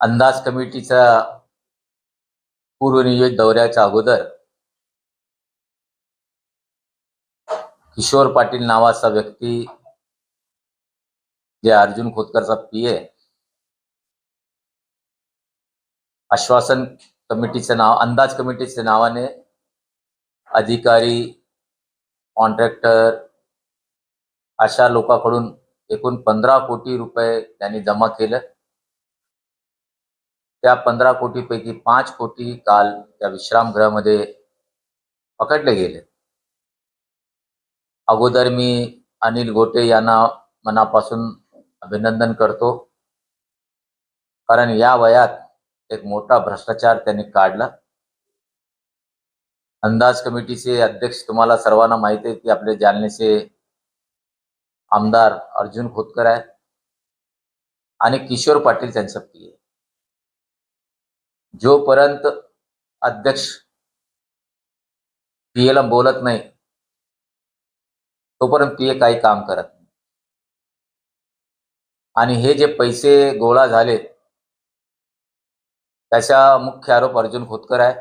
अंदाज कमिटीच्या पूर्वनियोजित दौऱ्याच्या अगोदर किशोर पाटील नावाचा व्यक्ती जे अर्जुन खोतकरचा पी ए आश्वासन कमिटीचं नाव अंदाज कमिटीच्या नावाने अधिकारी कॉन्ट्रॅक्टर अशा लोकांकडून एकूण पंधरा कोटी रुपये त्यांनी जमा केलं. त्या पंधरा कोटीपैकी पाच कोटी काल त्या विश्रामगृहामध्ये पकडले गेले. अगोदर मी अनिल गोटे यांना मनापासून अभिनंदन करतो. कारण या वयात एक मोठा भ्रष्टाचार त्यांनी काढला. अंदाज कमिटीचे अध्यक्ष तुम्हाला सर्वांना माहिती आहे की आपले जालनेचे आमदार अर्जुन खोतकर आहेत. आणि किशोर पाटील त्यांचं पी आहे जोपर्यंत अध्यक्ष पीएला बोलत नाही तोपर्यंत पीए काही काम करत नाही. आणि हे जे पैसे गोळा झाले त्याचा मुख्य आरोप अर्जुन खोतकर आहे.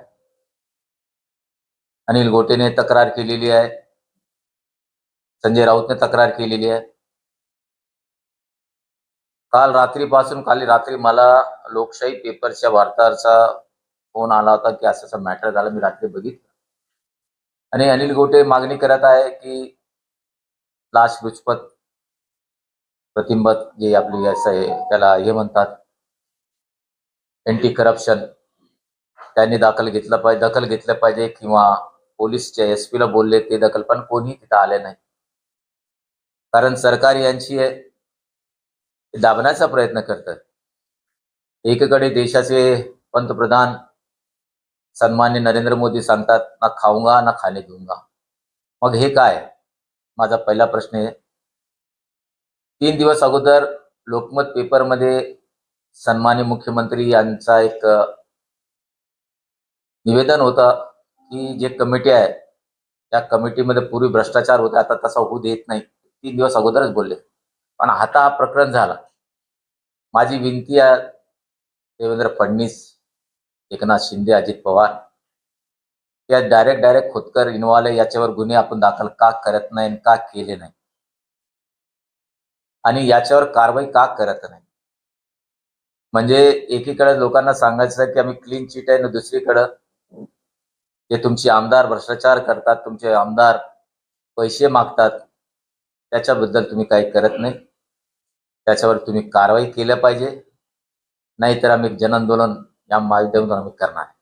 अनिल गोटेने तक्रार केलेली आहे. संजय राऊतने तक्रार केलेली आहे. काल रात्रीपासून काल रात्री मला लोकशाही पेपरच्या वार्ताहरचा फोन आला होता की असं असं मॅटर झालं मी रात्री बघितलं. आणि अनिल गोटे मागणी करत आहे की लाश लुचपत प्रतिंबत जे आपली असं आहे त्याला हे म्हणतात अँटी करप्शन त्यांनी दाखल घेतलं पाहिजे दखल घेतलं पाहिजे किंवा पोलीसच्या एस पीला बोलले ते दखल पण कोणी तिथं आले नाही. कारण सरकार यांची आहे दाबण्याचा प्रयत्न करतात. एकीकडे देशाचे पंतप्रधान सन्मान्य नरेंद्र मोदी सांगतात ना खाऊंगा ना खाणे दूंगा मग हे काय? माझा पहिला प्रश्न आहे. तीन दिवस अगोदर लोकमत पेपरमध्ये सन्मान्य मुख्यमंत्री यांचा एक निवेदन होतं की जे कमिटी आहे त्या कमिटीमध्ये पूर्वी भ्रष्टाचार होता आता तसा होऊ देत नाही. तीन दिवस अगोदरच बोलले. पण आता हा प्रकरण झाला. माझी विनंती आहे देवेंद्र फडणवीस एकनाथ शिंदे अजित पवार. या डायरेक्ट डायरेक्ट खोतकर इन्व्हॉल्व याच्यावर गुन्हे आपण दाखल का करत नाही आणि का केले नाही? आणि याच्यावर कारवाई का करत नाही? म्हणजे एकीकडे लोकांना सांगायचं की आम्ही क्लीन चिट आहे ना दुसरीकडं जे तुमचे आमदार भ्रष्टाचार करतात तुमचे आमदार पैसे मागतात त्याच्याबद्दल तुम्ही काही करत नाही. त्याच्यावर तुम्ही कारवाई केल्या पाहिजे. नाहीतर आम्ही जन आंदोलन या माध्यमातून आम्ही करणार. आहे